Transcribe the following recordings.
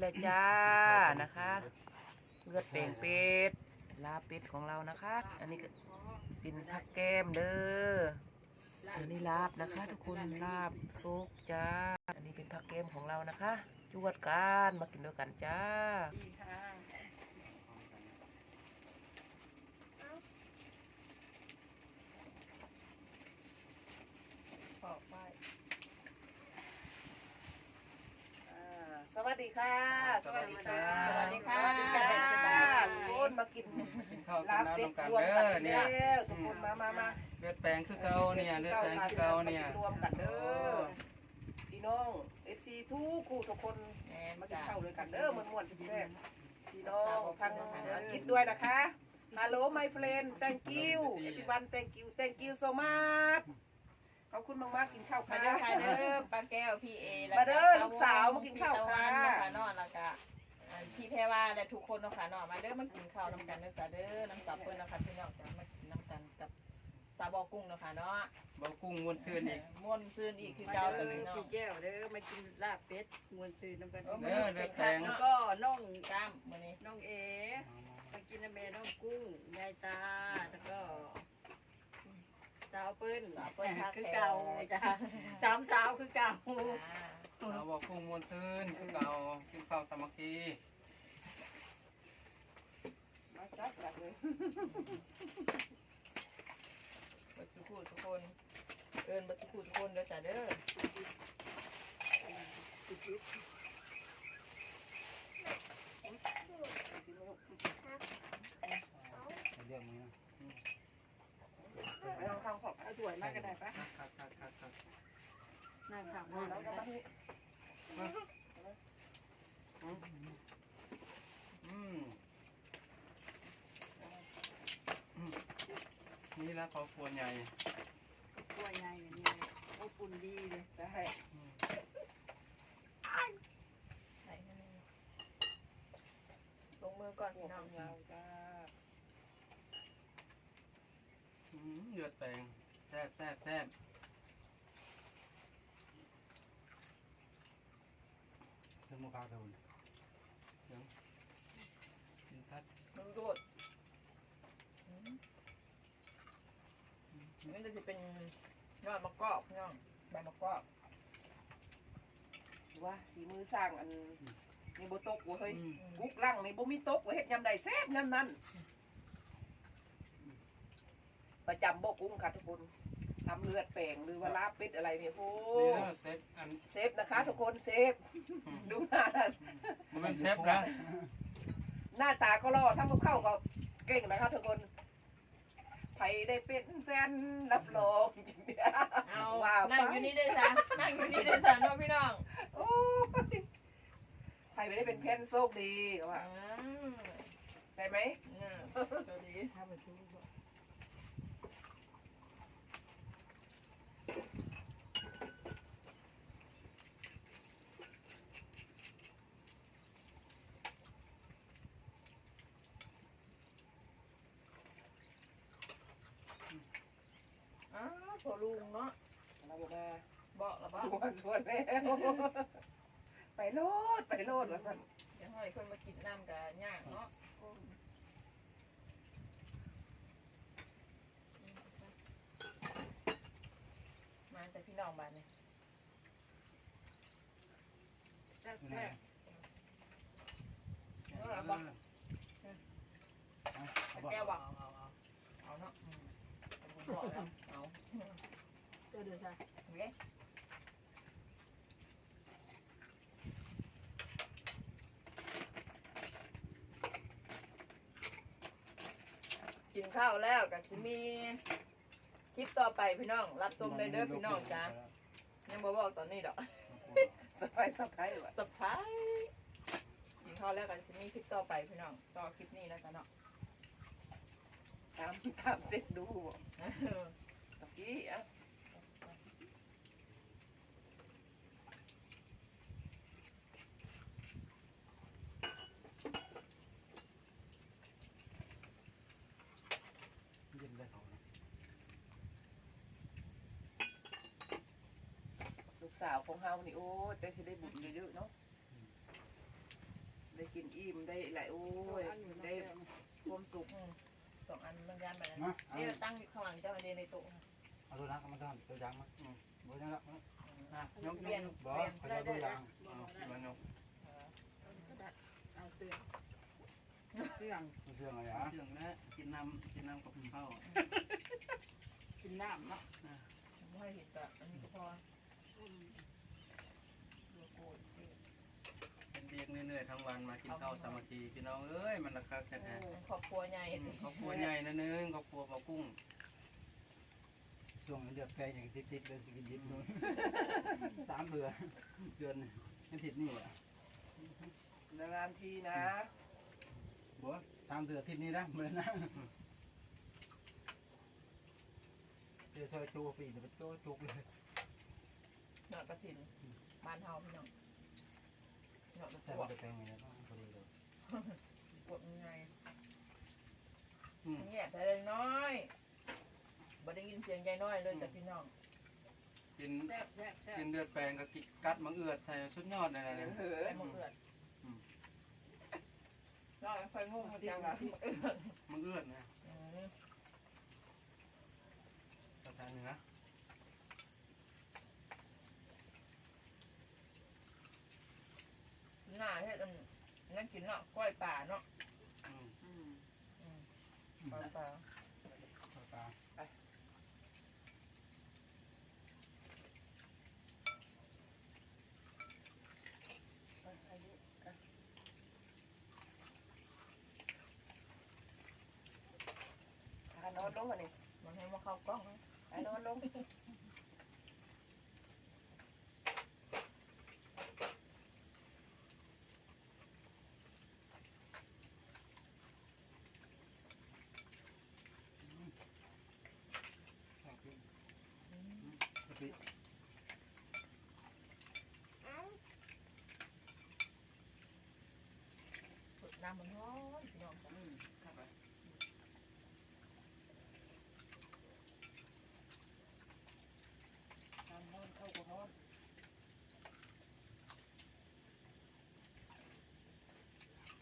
เลยจ้านะคะเลือดเป่งเป็ดลาเป็ดของเรานะคะ อันนี้ก็เป็นผักแก้มเด้ออันนี้ลาบนะคะ ทุกคนลาบซุกจ้า อันนี้เป็นผักแก้มของเรานะคะจวดกันมากินด้วยกันจ้า ดีค่ะ ขอบไปอ่าส วัสดีค่ะ สวัสดีค่ะสวัสดีค่ะ สวัสดีค่ะทุกคนมากินกินข้าวกินลาบน้ำเป็ดน้ำกันรวมเด้กันอเนี่ยแล้วทุกคนมามามาเลือดแปลงคือเก่าเนี่ยเลือดแปลงคือเก่าเนี่ยรวมกันเด้อพี่น้อง FC ทุกคู่ทุกคนแม่มากินจ้าข้าวด้วยกันเด้อม่วนๆพี่แม่พี่น้องทางอังกฤษด้วยนะคะ Hello my friend thank you everyone thank you thank you so much ขอบคุณมากๆกินข้าวมาค่ะเด้อค่ะเด้อป้าแก้วพี่เอมาเด้อลูกสาวมากินข้าวค่ะ พี่ตะวันนะคะนอนแล้วก็อ่าพี่แพรว่าและทุกคนเนาะค่ะเนาะมาเด้อมากินข้าวน้ำกันเด้อจ้าเด้อน้ำตาเปิ้ลเนาะคะพี่น้องจ้ามากินน้ำกันกับสาบอกุ้งเนาะค่ะเนาะเบากุ้งม้วนซื่นอีกม่วนซื่นอีกคือมาเก่าเด้กันอพี่น้องพี่แก้วเด้อมากินลาบเป็ดมวนซื้อน้ำกันเออเด้อเลือดแปลงแล้วก็น้องกล้ามมื้อนี้น้องเอมากินน้ำเมน้องกุ้งยายตาแล้วก็ สาวเปิ้ลคือเก่าจ้ะสามสาวคือเก่าจ้าเราบอกกุ้งม้วนซื่นคือเก่ากินข้าวสามัคคีมาจัดแบบเลยเบัดสุขุทุกคนเอินเบัดสุขุทุกคนเด้อจ้าเด้อเรื่องนี้ ไปลองทางขอบเอาสวยมากก็ได้ปะครับครับครับครับนั่งข้างมาบ้านแล้วก็ได้มาที่อืมอืมนี่ละครอบครัวใหญ่ตัวใหญ่อย่างนี้อบอุ่นดีเลยได้ใส่ให้มันลงมือก่อนหัวพี่น้อง ยาวจ้า อืมเลือดแปลงแซ่บแซ่บแซ่บเรื่องมุกาเดินเดี๋ยวกินพัดมึงโดดอืมมันจะเป็นยอดมะกอกพี่น้องใบมะกอกว่าสีมือสร้างอันนี่บ่ตกเว้ยอืม กุ๊กลังนี่บ่มีตกเว้ยเฮ็ดยำใดแซ่บยำนั้น ประจำบ่กุ้งค่ะทุกคนทำเลือดแปลงหรือว่าลาบเป็ดอะไรเนี่ยโอ้นี่เด้อเซฟอันเซฟนะคะ ทุกคนเซฟ ดูหน้ามันเป็นเซฟนะหน้าตาก็รอทำกับข้าวก็เก่งนะคะทุกคนใครได้เป็นแฟนรับรองเอาว่าไปนั่งอยู่นี่ได้จ้ะนั่งอยู่นี่ได้จ้ะเน้องพี่น้องโอ้ยใครไม่ได้เป็นแฟนโชคดีก็ว่าอ่าใช่ไหมเนี่ยสวัสดีอ้าวพ อลุงเนาะเราบอกมาบอกแล้วบอกทวนทวนแล้ว ไปโลดไปโลดว่าสั่นเดี๋ยวให้คนมากินน้ำกับย่างเนาะมาจากพี่น้องบ้านเนี่ยแซ่บแซ่บแก้วบอกเอาเนาะอืมผมบอกแล้ว เอาตัวเดือดจ้ะเว้ยกินข้าวแล้วก็จะมีคลิปต่อไปพี่น้อง รับชมได้เด้อพี่น้องจ้ายังบ่บอกตอนนี้ดอกสบายสบายว่ะสไพรส์กินข้าวแล้วก็จะมีคลิปต่อไปพี่น้อง ต่อคลิปนี้แล้วจ้ะเนาะตามตามเซ็ตดูบอกตะกี้อะ เย็นเลยเขานะ ลูก สาวของเฮานี่โอ้แต่สิได้บุญเยอะๆเนาะกินอิ่มได้หลายโอ้ยได้ความสุขอืมสองอันมันยันไปแล้วนะเอานี่เราตั้งอยู่ข้างหลังเจ้าไอเดียในโต๊ะเอาตัวนั้นก็มาทำตัวอยางมาอืมบ่ยังละอะยกเปลี่ยนบ่เปลี่ยนขอเอาตัวอยางบ่เอาได้มันยกเอาเสื้อเสื้อเชื่องอะไรอะเรื่องแล้วกินน้ำกินน้ำกับข้าวกินน้ำเนาะไม่ให้เห็นแต่อันนี้ก็พออืมดูโกรธสิ เป็นเบียกเหนื่อยๆทั้งวันมากินข้าวสามัคคีพี่น้องเอ้ยมันระคักแท้ครอบครัวใหญ่ๆอืมครอบครัวใหญ่นะนึงครอบครัวบ่าวกุ้งช่วงเดือดแปลงอย่างติดๆเลยกินดิบนู่นสามเดือนเดือนอาทิตย์นี่แหละนานๆทีนะบ่สามเดือนอาทิตย์นี้นะเหมือนนะเดี๋ยวซอยจูปีเดี๋ยวไปโจจุกเลยหนอด กระถินบ้านเฮาพี่น้องหนอดกระใส่ปวมาดไปแปลงอย่างนี้ต้องพอดีเลยปวดยังไงอืมเงียบแต่เลยน้อยบ่ได้ยินเสียงยายน้อยเลยแต่พี่น้องกินแซ่บแซ่บแซ่บกินเดือดแปลงกับกินกัดมังเอือดใส่สุดยอดเลยนะเนี่ยเหือไปหมดเลือดน้อยไฟงงมาจังละเอือดมังเอือดนะอืมภาษาเหนือ หน้าเฮ็ดอันนั่นกินเนาะกล้อยป่าเนาะอืมอืมกล้อยป่าปลาอายุกันพานอนลงมานี่มันให้มาเข้ากล้องนะไปนอนลง เอาขึ้นกะปิ สุดน้ำมันร้อนพี่น้องจ้ะอืมครับทำนอนเข้าก็นอน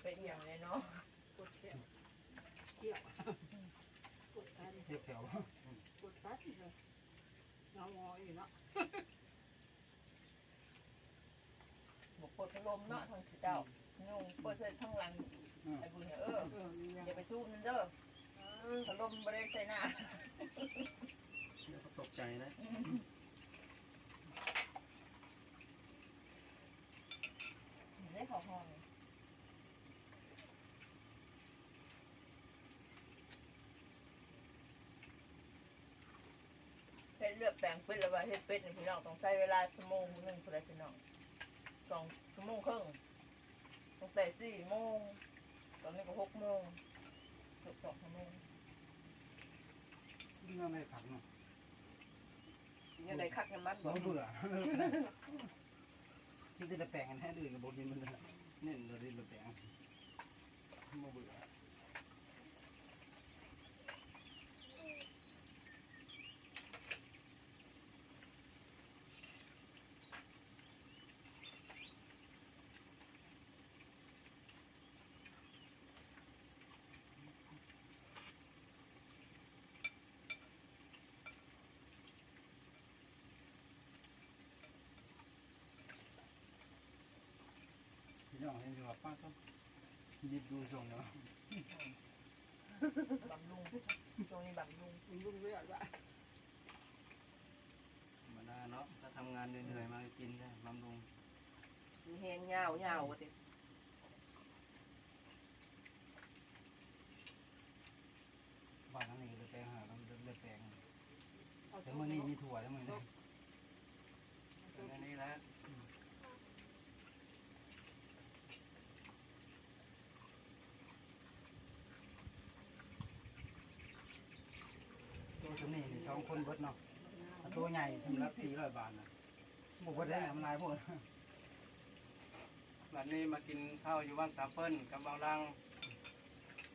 ไปเอี่ยมเลยเนาะกดเที่ยวเที่ยวกดไปเรียบแถวกดปั๊บเลยงองออยู่เนาะบอกเปิดพัดลมเนาะทางสิเจ้า นุ่งเปิดเส้นทั้งหลังไอ้บุญเนี่ยเอออย่าไปสู้มันเด้อพัดลมไม่ได้ใส่หน้าเดี๋ยวก็ตกใจนะได้ขอห้องเฮ็ดเลือกแปลงเป็ดแล้วว่าเฮ็ดเป็ดนี่พี่น้องต้องใช้เวลาชั่วโมงหนึงพุ่นละพี่น้องสองชั่วโมงครึ่ง ตั้งแต่สี่โมงตอนนี้ก็หกโมงเกือบสองชั่วโมงนี่ไม่ได้ขับเนาะยังไงคักกันมันบ่เราเบื่อที่จะแปลงกันให้อื่นกับบดินมันเลยเน้นเราดินเราแปลงมาเบื่อ น้องเห็นอยู่ว่าป้าต้องยิบดูส่งเนาะบำรุงช่วงนี้บำรุงมันรุ่งเรืองว่ะธรรมดาเนาะถ้าทำงานเหนื่อยๆมากินได้บำรุงมีแหงยาวยาวว่าติบ้านนั้นนี่เลยแปลงหาเราเลยแปลงเอาแต่ตัวเมื่อนี้นี้มีถั่วแล้วมือนี้เป็นอันนี้แล้ว ตัวสนี่สองคนเบิดเนาะตัวใหญ่สำหรับสี่ร้อยบาทนะบอกว่าได้ทำลายพวกวันนี้มากินข้าวอยู่บ้านสามเปิ้ลกับบางรัง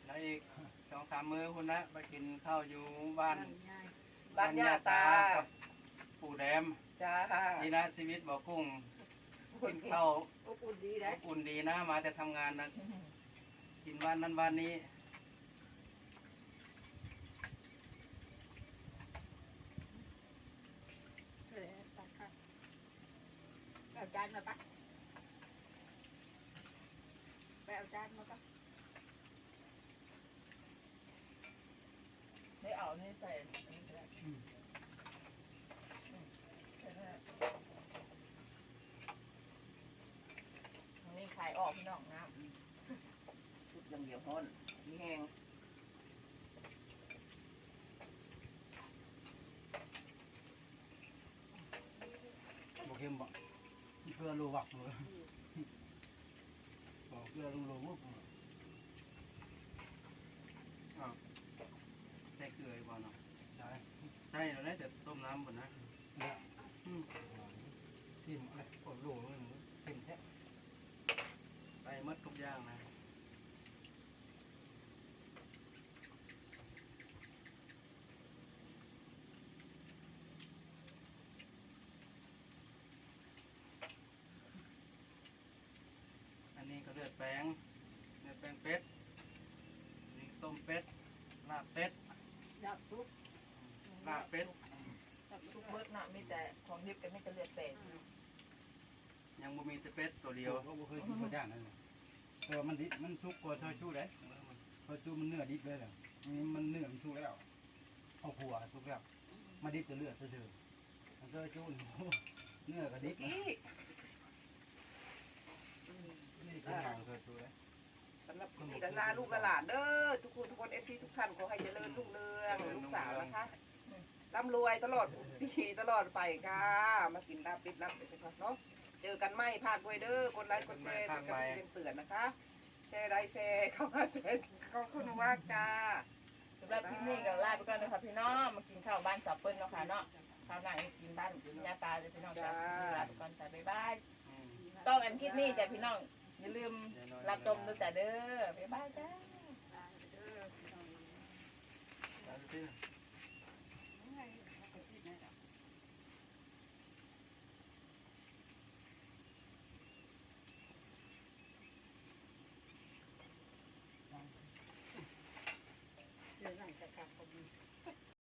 แล้วอีกสองสามมื้อคุณนะไปกินข้าวอยู่บ้านง่ายบ้านย่าตากับปู่แดมจ้านี่นะชีวิตบ่อกุ้งกินข้าวอบอุ่นดีอนะบอุ่นดีนะ มาแต่ทำงานนะกินวันนั้นวันนี้ เออตักค่ะ เอาจานมาปะไปเอาจานมาปะไม่เอานี่ใส่อันนี้ก็ได้อืม ใส่ได้อันนี้ขายออกพี่น้องนะชุดอย่างเดียวฮ้อนมีแห้งบอกเข้มบ อกเกลือรูวักเลยบอกเกลือรูรูวุบใส่เกลืออีกบ่เนาะใช่ใช่เราได้แต่ต้มน้ำบ่นะเนี่ยอืมซิมอะไรกดรูมันเต็มแท้ไปหมดทุกอย่างนะอันนี้ก็เลือด แป้งเลือดแป้งเป็ดอันนี่ต้มเป็ดลาบเป็ดดับทุกลาบเป็ดดับทุทุกกเบิร์ดน่ะมีแต่ของดิบกับมีแต่เลือดเป็ดยังบ่มีแต่เป็ดตัวเดีเดียยววก็บ่เคยกินตัวย่างนั่นเลยแต่ว่ามันดิบมันสุกกว่าซอยจู้เลยซอยจู้มันเนื้อดิบเลยแหละอันนี้มันเนื้อมันสุกแล้วเอาขัวสุกแล้วมาดิบแต่เลือดเฉยๆมันซอยจู้นี่โอ้เนื้อก็ดิบนะกี้นี่กิ นหางซอยจู้เลยสำหรับคลิปนี้กันลาลูกกระหลานเด้อทุกคนทุกคนเอฟซีทุกท่านขอให้เจริญรุ่งเรืองลูกสาวนะคะร่ำรวยตลอดปีตลอดไปค่ะ มากินลาบปิดลาบเป็ดกันเนาะเจอกันไหมพลาดด้วยเด้อกดไลค์กดแชร์เป็นกำลังใจเตือนนะคะแชร์ได้แชร์เข้ามาแชร์เข้าคุณมากค่ะสำหรับคลิปนี้ก็ลาไปก่อนนะคะพี่น้องมากินข้าวบ้านสับเปิ้ลเนาะค่ะเนาะข้าวหน้าให้กินบ้านยาตาจะพี่น้องจ้าลาไปก่อนจ้าบ๊ายบายอืมต้องอันคลิปนี้จ้ะพี่น้อง อย่าลืมรับชมตั้งแต่เด้อบ๊ายบายจ้า